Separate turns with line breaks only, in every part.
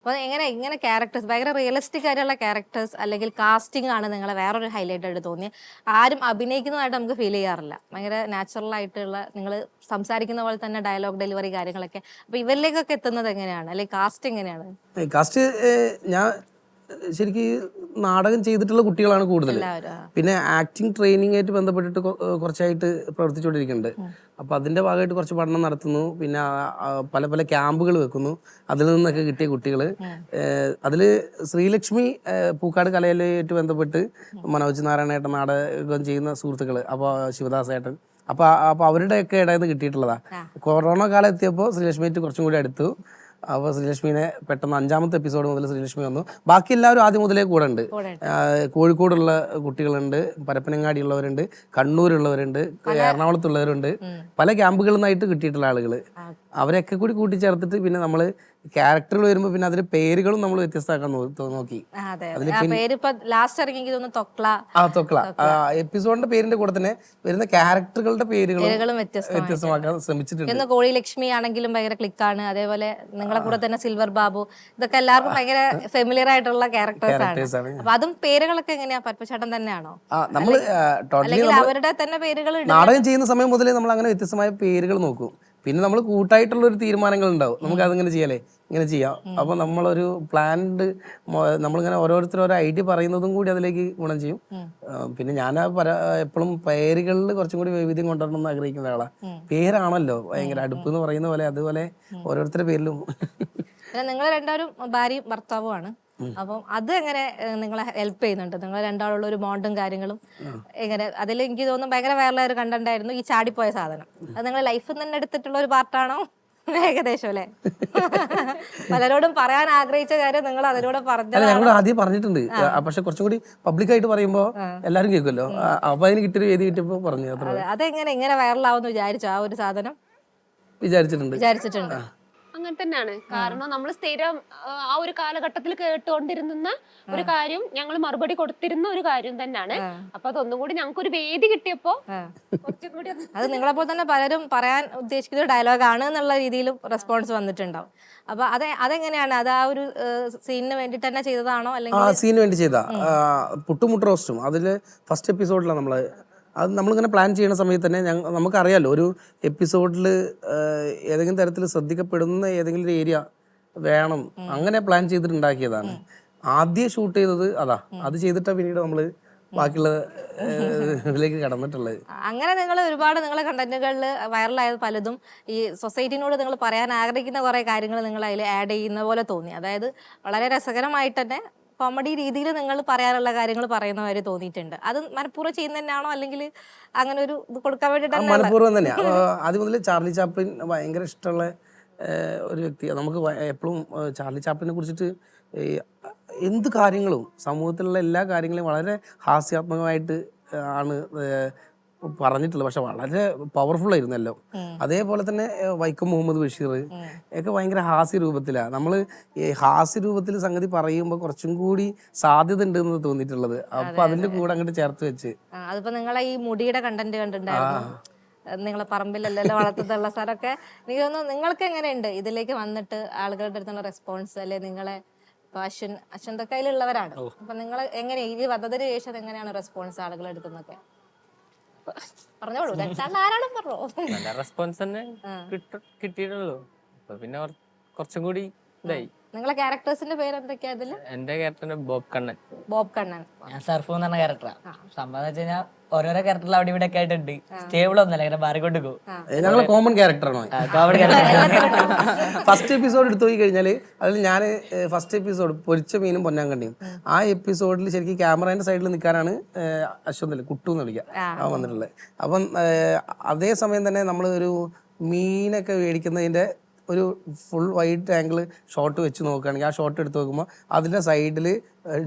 അപ്പൊ എങ്ങനെ ഇങ്ങനെ ക്യാരക്ടേഴ്സ് ഭയങ്കര റിയലിസ്റ്റിക് ആയിട്ടുള്ള ക്യാരക്ടേഴ്സ് അല്ലെങ്കിൽ കാസ്റ്റിംഗ് ആണ് നിങ്ങളെ വേറൊരു ഹൈലൈറ്റ് ആയിട്ട് തോന്നിയത് ആരും അഭിനയിക്കുന്നതായിട്ട് നമുക്ക് ഫീൽ ചെയ്യാറില്ല. ഭയങ്കര നാച്ചുറൽ ആയിട്ടുള്ള നിങ്ങൾ സംസാരിക്കുന്ന പോലെ തന്നെ ഡയലോഗ് ഡെലിവറി കാര്യങ്ങളൊക്കെ. അപ്പോൾ ഇവരിലേക്കൊക്കെ എത്തുന്നത് എങ്ങനെയാണ്? അല്ലെങ്കിൽ കാസ്റ്റ് എങ്ങനെയാണ്?
കാസ്റ്റ് ഞാൻ ശരിക്കും നാടകം ചെയ്തിട്ടുള്ള കുട്ടികളാണ് കൂടുതൽ. പിന്നെ ആക്ടിങ് ട്രെയിനിങ് ആയിട്ട് ബന്ധപ്പെട്ടിട്ട് കുറച്ചായിട്ട് പ്രവർത്തിച്ചുകൊണ്ടിരിക്കുന്നുണ്ട്. അപ്പോൾ അതിന്റെ ഭാഗമായിട്ട് കുറച്ച് പഠനം നടത്തുന്നു. പിന്നെ പല പല ക്യാമ്പുകൾ വെക്കുന്നു. അതിൽ നിന്നൊക്കെ കിട്ടിയ കുട്ടികൾ അതിൽ ശ്രീലക്ഷ്മി പൂക്കാട് കലയിലായിട്ട് ബന്ധപ്പെട്ട് മനോജ് നാരായണ ഏട്ടൻ നാടകം ചെയ്യുന്ന സുഹൃത്തുക്കൾ അപ്പോൾ ശിവദാസേട്ടൻ അപ്പോൾ അപ്പോൾ അവരുടെയൊക്കെ ഇടയിൽ നിന്ന് കിട്ടിയിട്ടുള്ളതാ. കൊറോണ കാലം എത്തിയപ്പോൾ ശ്രീലക്ഷ്മിയായിട്ട് കുറച്ചും കൂടി അടുത്തു. അപ്പോൾ ശ്രീലക്ഷ്മിനെ പെട്ടെന്ന് അഞ്ചാമത്തെ എപ്പിസോഡ് മുതൽ ശ്രീലക്ഷ്മി വന്നു. ബാക്കി എല്ലാവരും ആദ്യം മുതലേ കൂടെ ഉണ്ട്. കോഴിക്കോടുള്ള കുട്ടികളുണ്ട് പരപ്പനങ്ങാടി ഉള്ളവരുണ്ട് കണ്ണൂരുള്ളവരുണ്ട് എറണാകുളത്തുള്ളവരുണ്ട്. പല ക്യാമ്പുകളിൽ നിന്നായിട്ട് കിട്ടിയിട്ടുള്ള ആളുകൾ അവരൊക്കെ കൂടി കൂട്ടിച്ചേർത്തിട്ട് പിന്നെ നമ്മൾ ക്യാരക്ടറുകൾ വരുമ്പോൾ പിന്നെ അതിന്റെ പേരുകളും നമ്മൾ വ്യത്യസ്തമാക്കാൻ നോക്കി.
ആ, തൊക്ല.
എപ്പിസോഡിന്റെ പേരിന്റെ കൂടെ തന്നെ വരുന്ന ക്യാരക്ടറുകളുടെ പേരുകളും വ്യത്യസ്തമാക്കാൻ ശ്രമിച്ചിട്ടുണ്ട്.
കോഴി ലക്ഷ്മി ആണെങ്കിലും ഭയങ്കര ക്ലിക്കാണ് അതേപോലെ നിങ്ങളെ കൂടെ തന്നെ സിൽവർ ബാബു ഇതൊക്കെ എല്ലാവർക്കും ഭയങ്കര ഫെമിലിയർ ആയിട്ടുള്ള ക്യാരക്ടേഴ്സ് ആണ്. അപ്പൊ അതും പേരുകളൊക്കെ എങ്ങനെയാ? പത്മചേട്ടൻ തന്നെയാണോ?
നമ്മൾ
അവരുടെ തന്നെ പേരുകൾ
നാടകം ചെയ്യുന്ന സമയം മുതലേ നമ്മൾ അങ്ങനെ വ്യത്യസ്തമായ പേരുകൾ നോക്കും. പിന്നെ നമ്മൾ കൂട്ടായിട്ടുള്ള ഒരു തീരുമാനങ്ങൾ ഉണ്ടാവും നമുക്ക് അതിങ്ങനെ ചെയ്യാലേ ഇങ്ങനെ ചെയ്യാം. അപ്പോൾ നമ്മളൊരു പ്ലാൻഡ് നമ്മളിങ്ങനെ ഓരോരുത്തർ ഓരോ ഐഡിയ പറയുന്നതും കൂടി അതിലേക്ക് ഗുണം ചെയ്യും. പിന്നെ ഞാൻ എപ്പോഴും പേരുകളിൽ കുറച്ചും കൂടി വൈവിധ്യം കൊണ്ടുവരണം എന്ന് ആഗ്രഹിക്കുന്ന ആളാണ് പേരാണല്ലോ ഭയങ്കര അടുപ്പ് എന്ന് പറയുന്ന പോലെ അതുപോലെ ഓരോരുത്തരുടെ പേരിലും.
നിങ്ങൾ രണ്ടുപേരും ഭാര്യയും ഭർത്താവുമാണ്. അപ്പം അത് എങ്ങനെ നിങ്ങളെ ഹെൽപ്പ് ചെയ്യുന്നുണ്ട്? നിങ്ങൾ രണ്ടാളുള്ള ഒരു ബോണ്ടും കാര്യങ്ങളും എങ്ങനെ അതിൽ എനിക്ക് തോന്നുന്നു ഭയങ്കര വേറെ ഒരു കണ്ടന്റ് ആയിരുന്നു ഈ ചാടിപ്പോയ സാധനം. അത് നിങ്ങളെ ലൈഫിൽ തന്നെ എടുത്തിട്ടുള്ള ഒരു പാർട്ടാണോ ഏകദേശം അല്ലേ? പലരോടും പറയാൻ ആഗ്രഹിച്ച കാര്യം നിങ്ങൾ അതിലൂടെ
ഞങ്ങൾ ആദ്യം പറഞ്ഞിട്ടുണ്ട്. പക്ഷെ കുറച്ചും കൂടി പബ്ലിക്കായിട്ട് പറയുമ്പോ എല്ലാരും കേൾക്കുമല്ലോ. അപ്പൊ അതിന് കിട്ടിയൊരു വേദി കിട്ടിയപ്പോ പറഞ്ഞു
അതെങ്ങനെ ഇങ്ങനെ വൈറലാവുമെന്ന് വിചാരിച്ചു ആ ഒരു സാധനം?
വിചാരിച്ചിട്ടുണ്ട്.
വിചാരിച്ചിട്ടുണ്ട്.
അങ്ങനെ തന്നെയാണ്. കാരണം നമ്മൾ സ്ഥിരം ആ, ആ ഒരു കാലഘട്ടത്തിൽ കേട്ടുകൊണ്ടിരുന്ന ഒരു കാര്യം ഞങ്ങൾ മറുപടി കൊടുത്തിരുന്ന ഒരു കാര്യം തന്നെയാണ്. അപ്പൊ അതൊന്നും കൂടി ഞങ്ങൾക്ക് ഒരു വേദി കിട്ടിയപ്പോ കുറച്ചുകൂടി അത്
നിങ്ങളെ നിങ്ങളെപ്പോലെ തന്നെ പലരും പറയാൻ ഉദ്ദേശിക്കുന്ന ഡയലോഗ് ആണ് എന്നുള്ള രീതിയിലും റെസ്പോൺസ് വന്നിട്ടുണ്ടാവും. അപ്പൊ അത് അതെങ്ങനെയാണ്? അത് ആ ഒരു സീനിന് വേണ്ടിട്ട് തന്നെ ചെയ്തതാണോ?
ആ
അല്ലെങ്കിൽ
സീന് വേണ്ടി ചെയ്താ. പുട്ടുമുട്ട റോസ്റ്റും അതിൽ ഫസ്റ്റ് എപ്പിസോഡിലാണ് നമ്മൾ അത് നമ്മളിങ്ങനെ പ്ലാൻ ചെയ്യുന്ന സമയത്ത് തന്നെ ഞങ്ങൾ നമുക്കറിയാമല്ലോ ഒരു എപ്പിസോഡിൽ ഏതെങ്കിലും തരത്തിൽ ശ്രദ്ധിക്കപ്പെടുന്ന ഏതെങ്കിലും ഒരു ഏരിയ വേണം. അങ്ങനെ പ്ലാൻ ചെയ്തിട്ടുണ്ടാക്കിയതാണ്. ആദ്യം ഷൂട്ട് ചെയ്തത് അതാ. അത് ചെയ്തിട്ടാ പിന്നീട് നമ്മൾ ബാക്കിയുള്ള ഇതിലേക്ക് കടന്നിട്ടുള്ളത്.
അങ്ങനെ നിങ്ങൾ ഒരുപാട് നിങ്ങളെ കണ്ടന്റുകളിൽ വൈറലായത് പലതും ഈ സൊസൈറ്റിനോട് നിങ്ങൾ പറയാൻ ആഗ്രഹിക്കുന്ന കുറെ കാര്യങ്ങൾ നിങ്ങൾ അതിൽ ആഡ് ചെയ്യുന്ന പോലെ തോന്നി. അതായത് വളരെ രസകരമായിട്ട് തന്നെ കോമഡി രീതിയിൽ നിങ്ങൾ പറയാനുള്ള കാര്യങ്ങൾ പറയുന്ന മാതിരി തോന്നിയിട്ടുണ്ട്. അത് മനഃപൂർവം ചെയ്യുന്ന തന്നെയാണോ അല്ലെങ്കിൽ അങ്ങനെ ഒരു ഇത് കൊടുക്കാൻ വേണ്ടി
മനഃപൂർവം തന്നെയാണ് ആദ്യം മുതൽ ചാർലി ചാപ്ലിൻ ഭയങ്കര ഇഷ്ടമുള്ള ഒരു വ്യക്തിയാണ് നമുക്ക് എപ്പോഴും ചാർലി ചാപ്ലിനെ കുറിച്ചിട്ട് എന്ത് കാര്യങ്ങളും സമൂഹത്തിലുള്ള എല്ലാ കാര്യങ്ങളും വളരെ ഹാസ്യാത്മകമായിട്ട് ആണ് പറഞ്ഞിട്ടുള്ളത് പക്ഷെ വളരെ പവർഫുൾ ആയിരുന്നല്ലോ. അതേപോലെ തന്നെ വൈക്കം മുഹമ്മദ് ബഷീർ ഒക്കെ ഭയങ്കര ഹാസ്യ രൂപത്തിലാണ് നമ്മൾ ഹാസ്യ രൂപത്തിൽ സംഗതി പറയുമ്പോൾ കുറച്ചും കൂടി സാധ്യത ഉണ്ട് എന്ന് തോന്നിയിട്ടുള്ളത് അപ്പൊ അതിന്റെ കൂടെ അങ്ങോട്ട് ചേർത്ത് വെച്ച്.
അതിപ്പോ നിങ്ങളെ ഈ മുടിയുടെ കണ്ടന്റ് കണ്ടിട്ടുണ്ടായിരുന്നു. നിങ്ങളെ പറമ്പിലല്ലല്ലോ വളർത്തുന്നുള്ള സ്ഥലമൊക്കെ എനിക്ക് തോന്നുന്നു നിങ്ങൾക്ക് എങ്ങനെയുണ്ട്? ഇതിലേക്ക് വന്നിട്ട് ആളുകളുടെ അടുത്തുള്ള റെസ്പോൺസ് അല്ലെ? നിങ്ങളെ അശ്വൻ അശ്വിൻ അപ്പൊ നിങ്ങൾ എങ്ങനെ ഈ വന്നതിന് ശേഷം എങ്ങനെയാണ് റെസ്പോൺസ് ആളുകളുടെ അടുത്തുനിന്നൊക്കെ പറഞ്ഞോളൂ. ആരാണ് പറഞ്ഞോ?
നല്ല റെസ്പോൺസ് തന്നെ കിട്ട- കിട്ടിയിട്ടുള്ളൂ. അപ്പൊ പിന്നെ കുറച്ചും കൂടി ഇതായി.
നിങ്ങളെ ക്യാരക്ടേഴ്സിന്റെ പേര് എന്തൊക്കെയാ ഇതിൽ?
എന്റെ ക്യാപ്റ്റന് ബോബ് കണ്ണൻ.
ബോബ് കണ്ണൻ.
ഞാൻ സർഫ് എന്ന് പറഞ്ഞ ക്യാരക്ടറാണ് സംഭവം വെച്ച് കഴിഞ്ഞാൽ ഓരോരോ ക്യാരക്ടറിൽ അവിടെ ഇവിടെ ഒക്കെ ആയിട്ടുണ്ട് സ്റ്റേബിൾ ഒന്നല്ല ഇങ്ങനെ മാറിക്കൊണ്ട് പോകും.
ഞങ്ങൾ കോമൺ ക്യാരക്ടറാണോ
കോമഡി ക്യാരക്ടർ
ഫസ്റ്റ് എപ്പിസോഡ് എടുത്തു പോയി കഴിഞ്ഞാൽ അതിൽ ഞാൻ ഫസ്റ്റ് എപ്പിസോഡ് പൊരിച്ച മീനും പൊന്നാങ്കണ്ടിയും ആ. എപ്പിസോഡിൽ ശരിക്കും ക്യാമറേന്റെ സൈഡിൽ നിൽക്കാനാണ് അശ്വന്തൽ കുട്ടു എന്ന് വിളിക്കുക അവൻ വന്നിട്ടുള്ളത്. അപ്പം അതേ സമയം തന്നെ നമ്മൾ ഒരു മീനൊക്കെ മേടിക്കുന്നതിന്റെ ഒരു ഫുൾ വൈഡ് ആംഗിൾ ഷോട്ട് വെച്ച് നോക്കുകയാണെങ്കിൽ ആ ഷോട്ട് എടുത്ത് നോക്കുമ്പോൾ അതിന്റെ സൈഡിൽ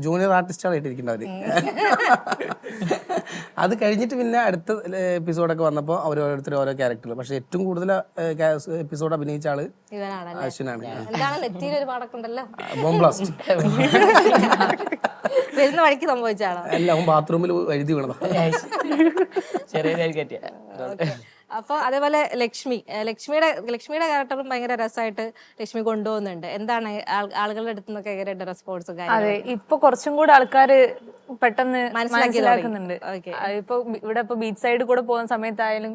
ജൂനിയർ ആർട്ടിസ്റ്റാണ് ഇട്ടിരിക്കുന്നത് അവർ അത് കഴിഞ്ഞിട്ട് പിന്നെ അടുത്ത എപ്പിസോഡൊക്കെ വന്നപ്പോൾ അവർ ഓരോരുത്തർ ഓരോ ക്യാരക്ടർ പക്ഷെ ഏറ്റവും കൂടുതൽ എപ്പിസോഡ് അഭിനയിച്ച
ആൾ
അശ്വിനാണ്.
എന്താണ് നെറ്റിയിൽ ഒരു പാടക്കുണ്ടല്ലോ
ബോംബ് ബ്ലാസ്റ്റ്
വരുന്ന വഴിക്ക് സംഭവിച്ചാണോ
അല്ല അവൻ ബാത്റൂമിൽ എഴുതി വീണതാ.
ചെറിയ
അപ്പോൾ അതേപോലെ ലക്ഷ്മി ലക്ഷ്മിയുടെ ലക്ഷ്മിയുടെ ക്യാരക്ടറും ഭയങ്കര രസമായിട്ട് ലക്ഷ്മി കൊണ്ടുപോകുന്നുണ്ട്. എന്താണ് ആളുകളുടെ അടുത്ത് നിന്നൊക്കെ ഭയങ്കരമായിട്ട് റെസ്പോൺസും
അതെ ഇപ്പൊ കുറച്ചും കൂടെ ആൾക്കാർ പെട്ടെന്ന്
മനസ്സിലാക്കി
മനസ്സിലാക്കുന്നുണ്ട്. ഇപ്പൊ ഇവിടെ ഇപ്പൊ ബീച്ച് സൈഡിൽ കൂടെ പോകുന്ന സമയത്തായാലും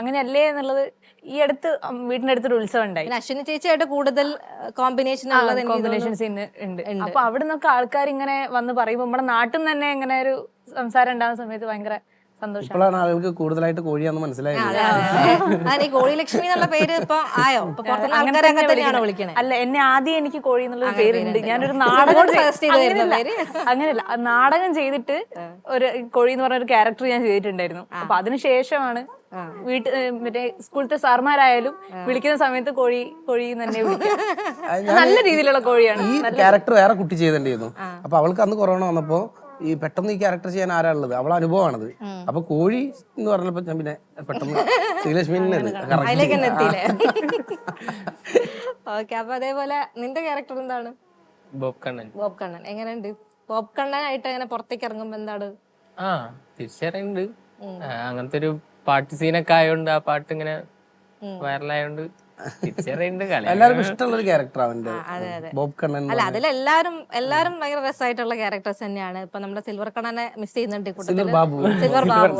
അങ്ങനെയല്ലേ എന്നുള്ളത് ഈ അടുത്ത് വീടിന്റെ അടുത്തൊരു ഉത്സവം ഉണ്ടായി.
അശ്വിനി ചേച്ചിയായിട്ട് കൂടുതൽ കോമ്പിനേഷൻ
കോമ്പിനേഷൻ. സീൻ ഉണ്ട്. അപ്പൊ അവിടെ നിന്നൊക്കെ ആൾക്കാർ ഇങ്ങനെ വന്ന് പറയുമ്പോൾ നമ്മുടെ നാട്ടിൽ തന്നെ ഇങ്ങനെ ഒരു സംസാരം ഉണ്ടാകുന്ന സമയത്ത് ഭയങ്കര
ഇപ്പോഴാണ് ആളുകൾക്ക് കൂടുതലായിട്ട് കോഴിയാന്ന് മനസ്സിലായത്.
കോഴി ലക്ഷ്മി എന്നുള്ള പേര് ഇപ്പൊ ആയോ? വിളിക്കണേ.
അല്ല എന്നെ ആദ്യം എനിക്ക് കോഴി എന്നുള്ള പേരുണ്ട്. ഞാനൊരു നാടകം അങ്ങനെയല്ല. നാടകം ചെയ്തിട്ട് ഒരു കോഴി എന്ന് പറഞ്ഞ ഒരു ക്യാരക്ടർ ഞാൻ ചെയ്തിട്ടുണ്ടായിരുന്നു. അപ്പൊ അതിനുശേഷമാണ് വീട്ടിൽ മറ്റേ സ്കൂളത്തെ സാർമാരായാലും വിളിക്കുന്ന സമയത്ത് കോഴി കോഴി തന്നെ നല്ല രീതിയിലുള്ള കോഴിയാണ്.
ഈ ക്യാരക്ടർ വേറെ കുട്ടി ചെയ്തിട്ടുണ്ടായിരുന്നു. അപ്പൊ അവൾക്ക് അന്ന് കൊറോണ വന്നപ്പോ ഈ പെട്ടെന്ന് ഈ ക്യാരക്ടർ ചെയ്യാൻ ആരാ ഉള്ളത് അവളെ അനുഭവമാണത്. അപ്പൊ കോഴി എന്ന് പറഞ്ഞപ്പോ ഞാൻ പിന്നെ പെട്ടെന്ന് ശ്രീലക്ഷ്മി
അതിലേക്ക് തന്നെ എത്തിയില്ലേ? ഓക്കെ അപ്പൊ അതേപോലെ നിന്റെ ക്യാരക്ടർ എന്താണ്?
ബോബ് കണ്ണൻ.
ബോബ് കണ്ണൻ. എങ്ങനെയുണ്ട്? ബോബ് കണ്ണനായിട്ട് അങ്ങനെ പുറത്തേക്ക് ഇറങ്ങുമ്പോ എന്താണ്?
ആ തിരിച്ചറിയുന്നുണ്ട് അങ്ങനത്തെ ഒരു പാട്ട് സീനൊക്കെ ആയതുകൊണ്ട് ആ പാട്ട് ഇങ്ങനെ വൈറലായോണ്ട്
എല്ലാവർക്കും ഇഷ്ടമുള്ള ഒരു ക്യാരക്ടർ അവന്റെ
അതെ, അതെ.
ബോബ് കണ്ണൻ
അല്ല അതിലെല്ലാരും എല്ലാരും ഭയങ്കര രസമായിട്ടുള്ള ക്യാരക്ടേഴ്സ് തന്നെയാണ്. ഇപ്പൊ നമ്മുടെ സിൽവർ കണ്ണനെ മിസ് ചെയ്യുന്നുണ്ട്
silver Babu.
Silver Babu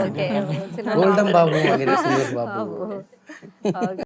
golden Babu. Silver Babu.